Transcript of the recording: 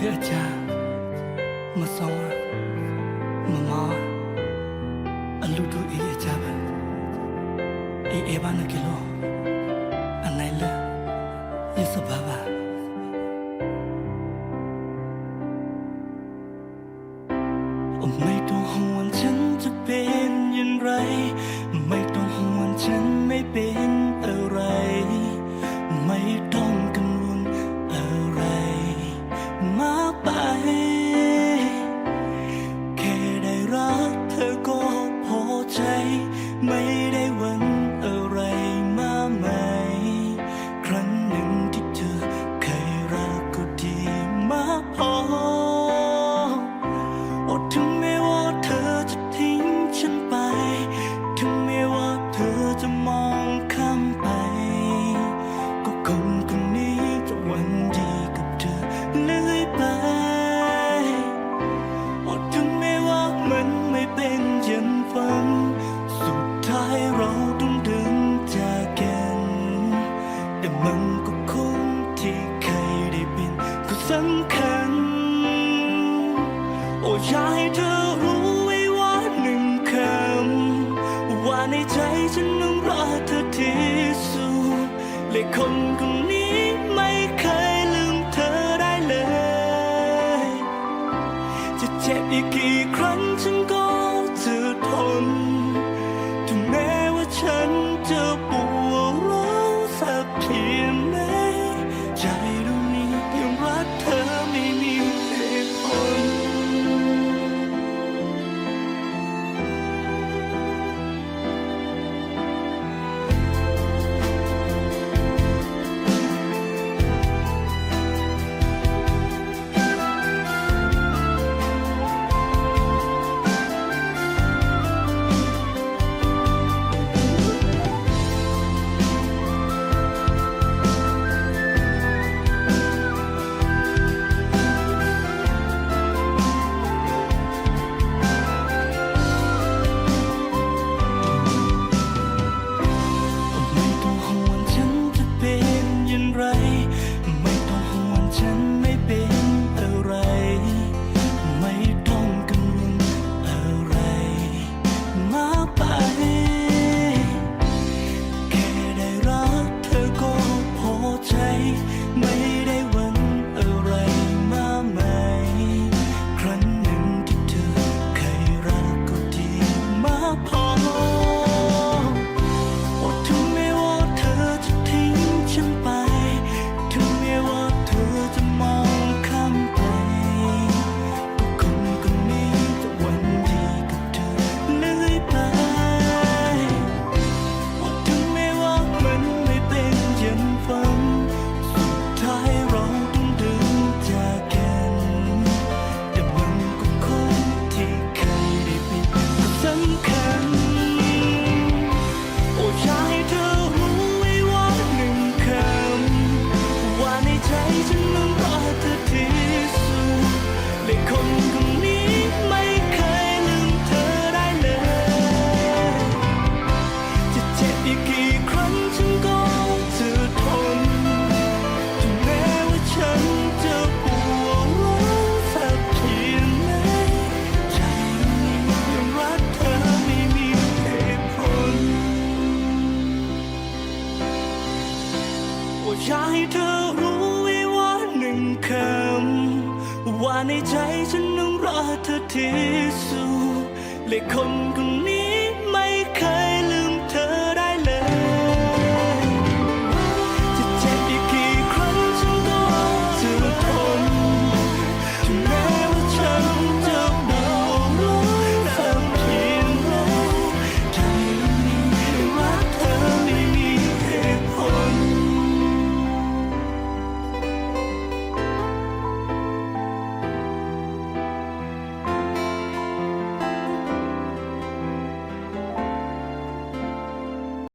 ဖြစ်ချာမဆောင်မမအလူတူအေးချပါအေးအေးပါနကီလော อ้ถึงแม้ว่าเธอจะทิ้งฉันไป ถึงแม้ว่าเธอจะมองข้ามไป ก็คนคนนี้จะวันดีกับเธอเรื่อยไปอ้ถึงแม้ว่ามันไม่เป็นอย่างฝัน สุดท้ายเราต้องเดินจากกัน แต่มันก็คงที่เคยได้เป็นก็สำคัญ อ้อยากให้เธอรู้ไว้ว่าหนึ่งคำ ว่าในใจฉันนั้นรักเธอที่สุดและคนคนนี้ไม่เคยลืมเธอได้เลย จะเจ็บอีกกี่ครั้งฉันก็จะทนถึงแม้ว่าฉันจะปวด อยากให้เธอรู้ไว้ว่าหนึ่งคำว่าในใจฉันนั้นรักเธอที่สุดและคนคนนี้